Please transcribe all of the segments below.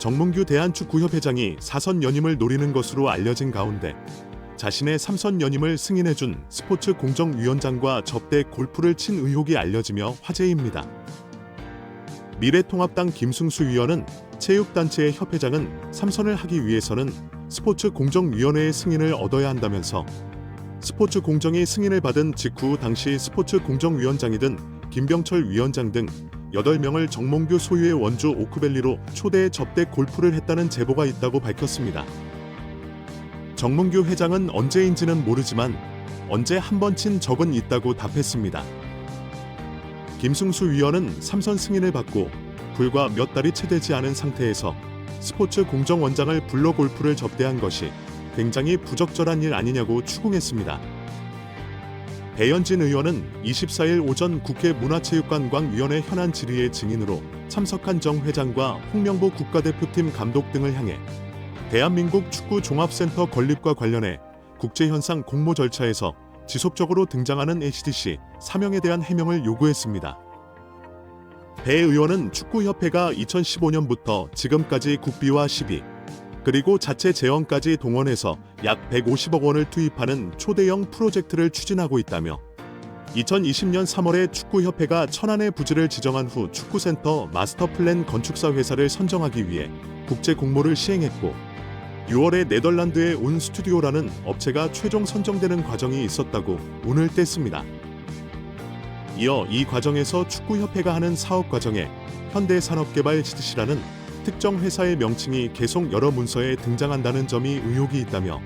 정문규 대한축구협회장이 사선 연임을 노리는 것으로 알려진 가운데 자신의 삼선 연임을 승인해준 스포츠 공정위원장과 접대 골프를 친 의혹이 알려지며 화제입니다. 미래통합당 김승수 위원은 체육단체의 협회장은 삼선을 하기 위해서는 스포츠 공정위원회의 승인을 얻어야 한다면서 스포츠 공정이 승인을 받은 직후 당시 스포츠 공정위원장이든 김병철 위원장 등 8명을 정몽규 소유의 원주 오크밸리로 초대 접대 골프를 했다는 제보가 있다고 밝혔습니다. 정몽규 회장은 언제인지는 모르지만 언제 한 번 친 적은 있다고 답했습니다. 김승수 위원은 삼선 승인을 받고 불과 몇 달이 채 되지 않은 상태에서 스포츠 공정원장을 불러 골프를 접대한 것이 굉장히 부적절한 일 아니냐고 추궁했습니다. 배현진 의원은 24일 오전 국회 문화체육관광위원회 현안 질의의 증인으로 참석한 정 회장과 홍명보 국가대표팀 감독 등을 향해 대한민국 축구 종합센터 건립과 관련해 국제현상 공모 절차에서 지속적으로 등장하는 HDC 사명에 대한 해명을 요구했습니다. 배 의원은 축구협회가 2015년부터 지금까지 국비와 시비 그리고 자체 재원까지 동원해서 약 150억 원을 투입하는 초대형 프로젝트를 추진하고 있다며 2020년 3월에 축구협회가 천안의 부지를 지정한 후 축구센터 마스터 플랜 건축사 회사를 선정하기 위해 국제 공모를 시행했고 6월에 네덜란드의 운 스튜디오라는 업체가 최종 선정되는 과정이 있었다고 운을 뗐습니다. 이어 이 과정에서 축구협회가 하는 사업 과정에 현대산업개발 HDC라는 특정 회사의 명칭이 계속 여러 문서에 등장한다는 점이 의혹이 있다며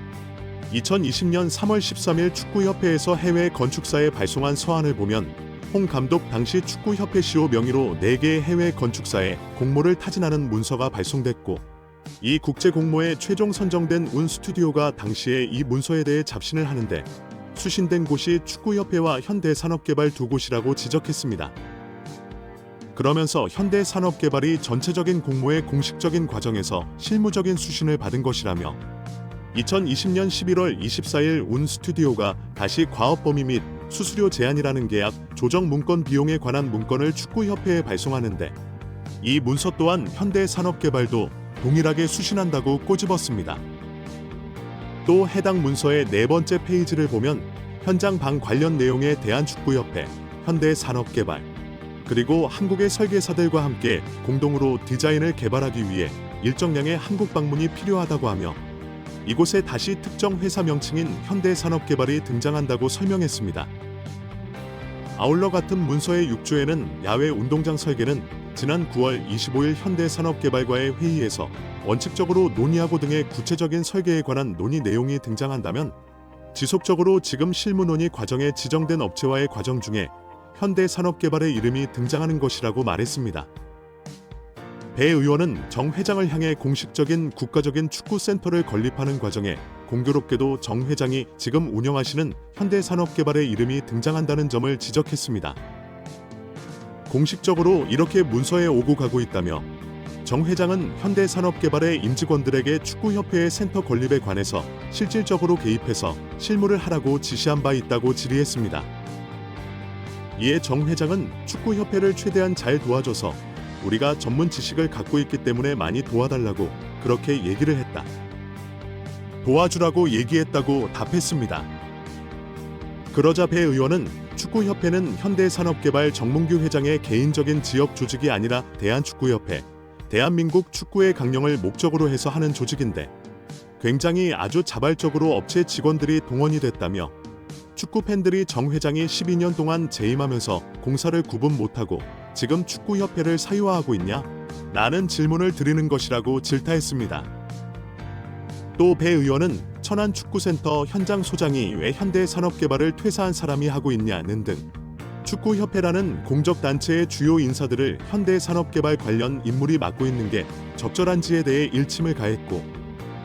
2020년 3월 13일 축구협회에서 해외 건축사에 발송한 서한을 보면 홍 감독 당시 축구협회 시호 명의로 4개의 해외 건축사에 공모를 타진하는 문서가 발송됐고 이 국제 공모에 최종 선정된 운 스튜디오가 당시에 이 문서에 대해 잡신을 하는데 수신된 곳이 축구협회와 현대산업개발 두 곳이라고 지적했습니다. 그러면서 현대 산업 개발이 전체적인 공모의 공식적인 과정에서 실무적인 수신을 받은 것이라며 2020년 11월 24일 운 스튜디오가 다시 과업 범위 및 수수료 제한이라는 계약 조정 문건 비용에 관한 문건을 축구협회에 발송하는데 이 문서 또한 현대 산업 개발도 동일하게 수신한다고 꼬집었습니다. 또 해당 문서의 네 번째 페이지를 보면 현장 방 관련 내용에 대한축구협회, 현대 산업개발, 그리고 한국의 설계사들과 함께 공동으로 디자인을 개발하기 위해 일정량의 한국 방문이 필요하다고 하며 이곳에 다시 특정 회사 명칭인 현대산업개발이 등장한다고 설명했습니다. 아울러 같은 문서의 6조에는 야외 운동장 설계는 지난 9월 25일 현대산업개발과의 회의에서 원칙적으로 논의하고 등의 구체적인 설계에 관한 논의 내용이 등장한다면 지속적으로 지금 실무 논의 과정에 지정된 업체와의 과정 중에 현대 산업개발의 이름이 등장하는 것이라고 말했습니다. 배 의원은 정 회장을 향해 공식적인 국가적인 축구센터를 건립하는 과정에 공교롭게도 정 회장이 지금 운영하시는 현대산업개발의 이름이 등장한다는 점을 지적했습니다. 공식적으로 이렇게 문서에 오고 가고 있다며 정 회장은 현대산업개발의 임직원들에게 축구협회의 센터 건립에 관해서 실질적으로 개입해서 실무를 하라고 지시한 바 있다고 질의했습니다. 이에 정 회장은 축구협회를 최대한 잘 도와줘서 우리가 전문 지식을 갖고 있기 때문에 많이 도와달라고 그렇게 얘기를 했다. 도와주라고 얘기했다고 답했습니다. 그러자 배 의원은 축구협회는 현대산업개발 정문규 회장의 개인적인 지역 조직이 아니라 대한축구협회, 대한민국 축구의 강령을 목적으로 해서 하는 조직인데 굉장히 아주 자발적으로 업체 직원들이 동원이 됐다며 축구 팬들이 정 회장이 12년 동안 재임하면서 공사를 구분 못하고 지금 축구협회를 사유화하고 있냐? 라는 질문을 드리는 것이라고 질타했습니다. 또 배 의원은 천안 축구센터 현장 소장이 왜 현대 산업개발을 퇴사한 사람이 하고 있냐는 등 축구협회라는 공적단체의 주요 인사들을 현대 산업개발 관련 인물이 맡고 있는 게 적절한지에 대해 일침을 가했고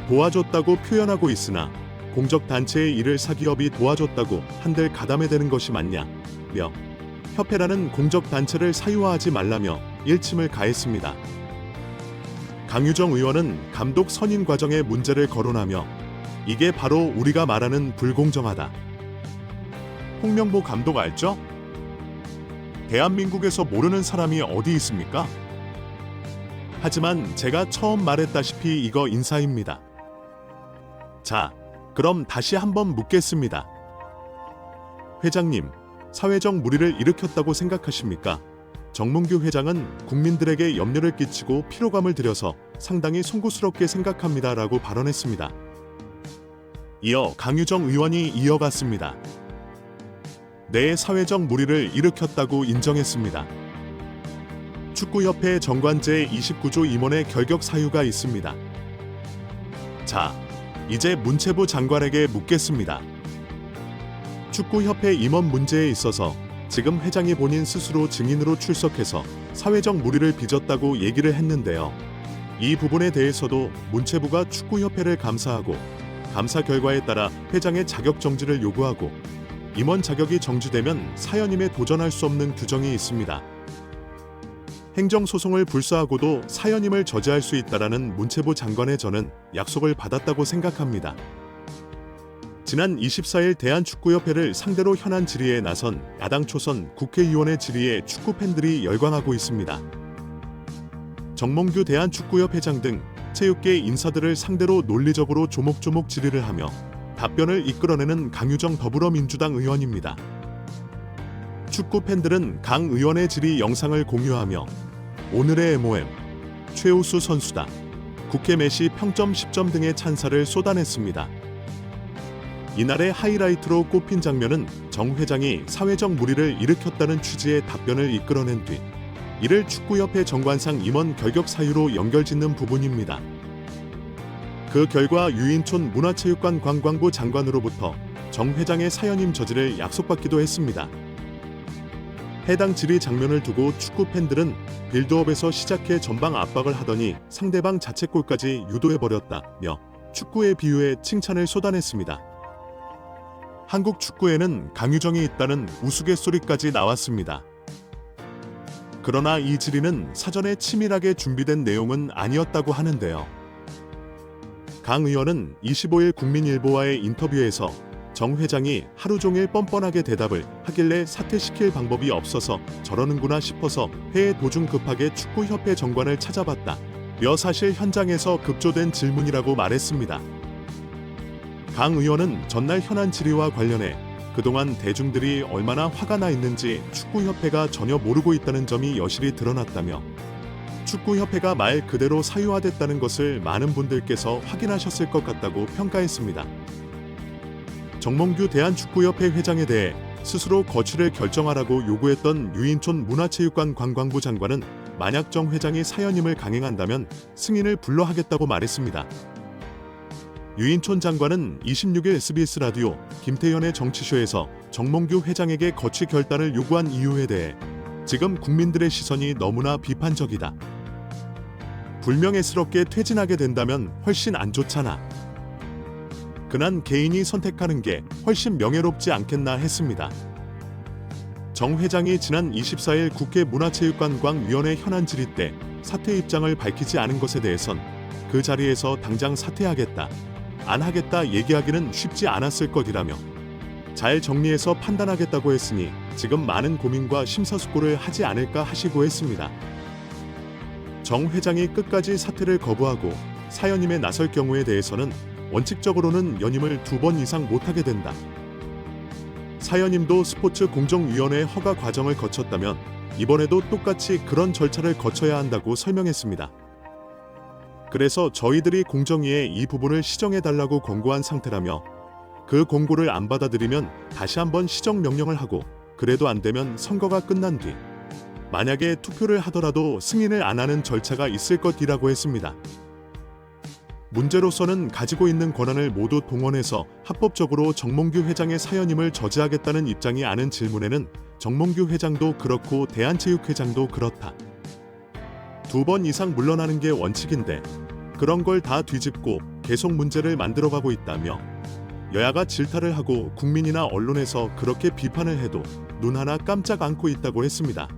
도와줬다고 표현하고 있으나 공적단체의 일을 사기업이 도와줬다고 한들 가담해 대는 것이 맞냐 며 협회라는 공적단체를 사유화하지 말라며 일침을 가했습니다. 강유정 의원은 감독 선임 과정의 문제를 거론하며 이게 바로 우리가 말하는 불공정하다. 홍명보 감독 알죠? 대한민국에서 모르는 사람이 어디 있습니까? 하지만 제가 처음 말했다시피 이거 인사입니다. 자, 그럼 다시 한번 묻겠습니다. 회장님, 사회적 무리를 일으켰다고 생각하십니까? 정몽규 회장은 국민들에게 염려를 끼치고 피로감을 들여서 상당히 송구스럽게 생각합니다라고 발언했습니다. 이어 강유정 의원이 이어갔습니다. 내 사회적 무리를 일으켰다고 인정했습니다. 축구협회 정관제 29조 임원의 결격 사유가 있습니다. 자, 이제 문체부 장관에게 묻겠습니다. 축구협회 임원 문제에 있어서 지금 회장이 본인 스스로 증인으로 출석해서 사회적 무리를 빚었다고 얘기를 했는데요. 이 부분에 대해서도 문체부가 축구협회를 감사하고 감사 결과에 따라 회장의 자격 정지를 요구하고 임원 자격이 정지되면 사연임에 도전할 수 없는 규정이 있습니다. 행정소송을 불사하고도 사연임을 저지할 수 있다라는 문체부 장관의 저는 약속을 받았다고 생각합니다. 지난 24일 대한축구협회를 상대로 현안 질의에 나선 야당 초선 국회의원의 질의에 축구 팬들이 열광하고 있습니다. 정몽규 대한축구협회장 등 체육계 인사들을 상대로 논리적으로 조목조목 질의를 하며 답변을 이끌어내는 강유정 더불어민주당 의원입니다. 축구 팬들은 강 의원의 질의 영상을 공유하며 오늘의 MOM, 최우수 선수다, 국회 매시 평점 10점 등의 찬사를 쏟아냈습니다. 이날의 하이라이트로 꼽힌 장면은 정 회장이 사회적 무리를 일으켰다는 취지의 답변을 이끌어낸 뒤 이를 축구협회 정관상 임원 결격 사유로 연결짓는 부분입니다. 그 결과 유인촌 문화체육관 관광부 장관으로부터 정 회장의 사연임 저지를 약속받기도 했습니다. 해당 질의 장면을 두고 축구 팬들은 빌드업에서 시작해 전방 압박을 하더니 상대방 자책골까지 유도해버렸다며 축구의 비유에 칭찬을 쏟아냈습니다. 한국 축구에는 강유정이 있다는 우스갯소리까지 나왔습니다. 그러나 이 질의는 사전에 치밀하게 준비된 내용은 아니었다고 하는데요. 강 의원은 25일 국민일보와의 인터뷰에서 정 회장이 하루 종일 뻔뻔하게 대답을 하길래 사퇴시킬 방법이 없어서 저러는구나 싶어서 회의 도중 급하게 축구협회 정관을 찾아봤다. 며 사실 현장에서 급조된 질문이라고 말했습니다. 강 의원은 전날 현안 질의와 관련해 그동안 대중들이 얼마나 화가 나 있는지 축구협회가 전혀 모르고 있다는 점이 여실히 드러났다며 축구협회가 말 그대로 사유화됐다는 것을 많은 분들께서 확인하셨을 것 같다고 평가했습니다. 정몽규 대한축구협회 회장에 대해 스스로 거취를 결정하라고 요구했던 유인촌 문화체육관 관광부 장관은 만약 정 회장이 사연임을 강행한다면 승인을 불러 하겠다고 말했습니다. 유인촌 장관은 26일 SBS 라디오 김태현의 정치쇼에서 정몽규 회장에게 거취 결단을 요구한 이유에 대해 지금 국민들의 시선이 너무나 비판적이다. 불명예스럽게 퇴진하게 된다면 훨씬 안 좋잖아. 그난 개인이 선택하는 게 훨씬 명예롭지 않겠나 했습니다. 정 회장이 지난 24일 국회 문화체육관광위원회 현안 질의 때 사퇴 입장을 밝히지 않은 것에 대해선 그 자리에서 당장 사퇴하겠다, 안 하겠다 얘기하기는 쉽지 않았을 것이라며 잘 정리해서 판단하겠다고 했으니 지금 많은 고민과 심사숙고를 하지 않을까 하시고 했습니다. 정 회장이 끝까지 사퇴를 거부하고 사연임에 나설 경우에 대해서는 원칙적으로는 연임을 두 번 이상 못하게 된다. 사연임도 스포츠 공정위원회 허가 과정을 거쳤다면 이번에도 똑같이 그런 절차를 거쳐야 한다고 설명했습니다. 그래서 저희들이 공정위에 이 부분을 시정해 달라고 권고한 상태라며 그 공고를 안 받아들이면 다시 한번 시정 명령을 하고 그래도 안 되면 선거가 끝난 뒤 만약에 투표를 하더라도 승인을 안 하는 절차가 있을 것이라고 했습니다. 문제로서는 가지고 있는 권한을 모두 동원해서 합법적으로 정몽규 회장의 사연임을 저지하겠다는 입장이 아는 질문에는 정몽규 회장도 그렇고 대한체육회장도 그렇다. 두 번 이상 물러나는 게 원칙인데 그런 걸 다 뒤집고 계속 문제를 만들어가고 있다며 여야가 질타를 하고 국민이나 언론에서 그렇게 비판을 해도 눈 하나 깜짝 않고 있다고 했습니다.